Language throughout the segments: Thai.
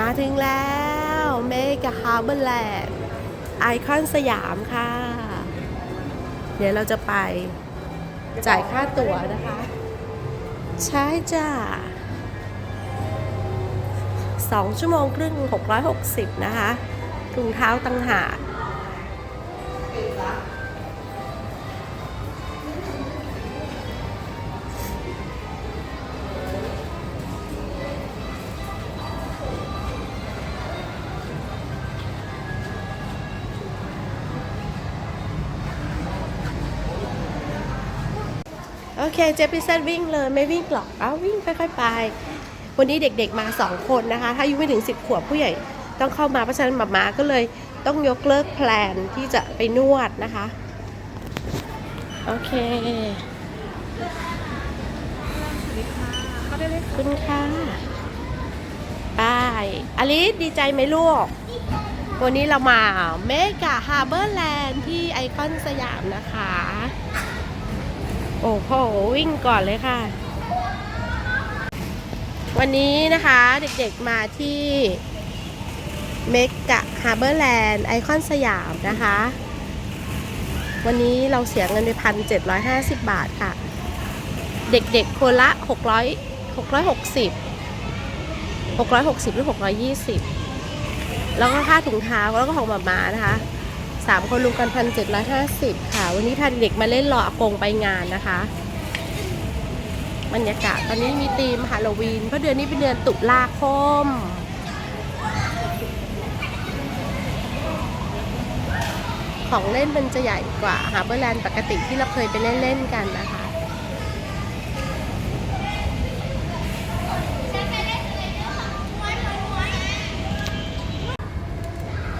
มาถึงแล้วเมกะฮาร์เบอร์แลนด์ไอคอนสยามค่ะ เดี๋ยวเราจะไปจ่ายค่าตั๋วนะคะ ใช่จ้าสองชั่วโมงครึ่ง 660 นะคะถุงเท้าตังหาก โอเคเจพิเซนวิ่งเลยไม่วิ่งหรอกเอาวิ่งค่อยๆไป วันนี้เด็กๆมาสองคนนะคะ ถ้าอายุไม่ถึง 10 ขวบผู้ใหญ่ต้องเข้ามาเพราะฉะนั้นหมามาก็เลยต้องยกเลิกแพลนที่จะไปนวดนะคะ โอเคขอบคุณค่ะบายอลิสดีใจไหมลูก วันนี้เรามาเมกาฮาร์เบอร์แลนด์ที่ไอคอนสยามนะคะ โอ้โหวิ่งก่อนเลยค่ะ วันนี้นะคะเด็กๆมาที่เมกะฮาร์เบอร์แลนด์ไอคอนสยามนะคะ วันนี้เราเสียเงินไปพันเจ็ดร้อยห้าสิบบาทค่ะ เด็กๆคนละหกร้อยหกร้อยหกสิบหกร้อยหกสิบหรือหกร้อยยี่สิบแล้วก็ค่าถุงเท้าแล้วก็ของหมามานะคะ สามคนรวมกันพันเจ็ดร้อยห้าสิบค่ะ วันนี้พาเด็กมาเล่นหล่ออากงไปงานนะคะ บรรยากาศตอนนี้มีธีมฮาโลวีนเพราะเดือนนี้เป็นเดือนตุลาคมของเล่นมันจะใหญ่กว่าฮาร์เบอร์แลนด์ปกติที่เราเคยไปเล่น ๆ กันนะคะ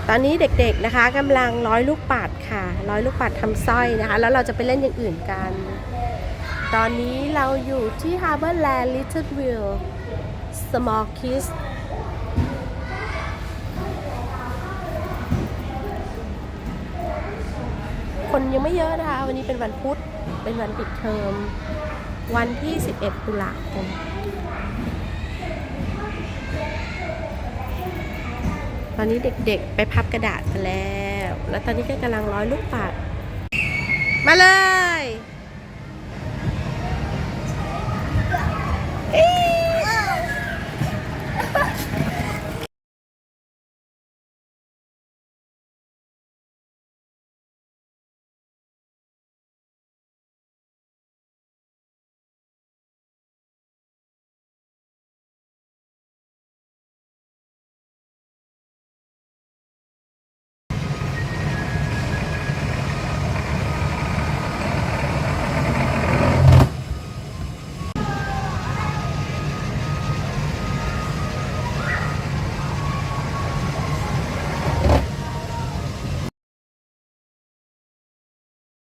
ตอนนี้เด็กๆนะคะกำลังร้อยลูกปัดค่ะร้อยลูกปัดทำสร้อยนะคะ แล้วเราจะไปเล่นอย่างอื่นกัน ตอนนี้เราอยู่ที่ Harborland Littleville Small Kids คนยังไม่เยอะนะคะ วันนี้เป็นวันพุธเป็นวันปิดเทอม วันที่ 11 ตุลาคม ตอนนี้เด็กๆไปพับกระดาษกันแล้ว แล้วตอนนี้ก็กำลังร้อยลูกปัดมาเลย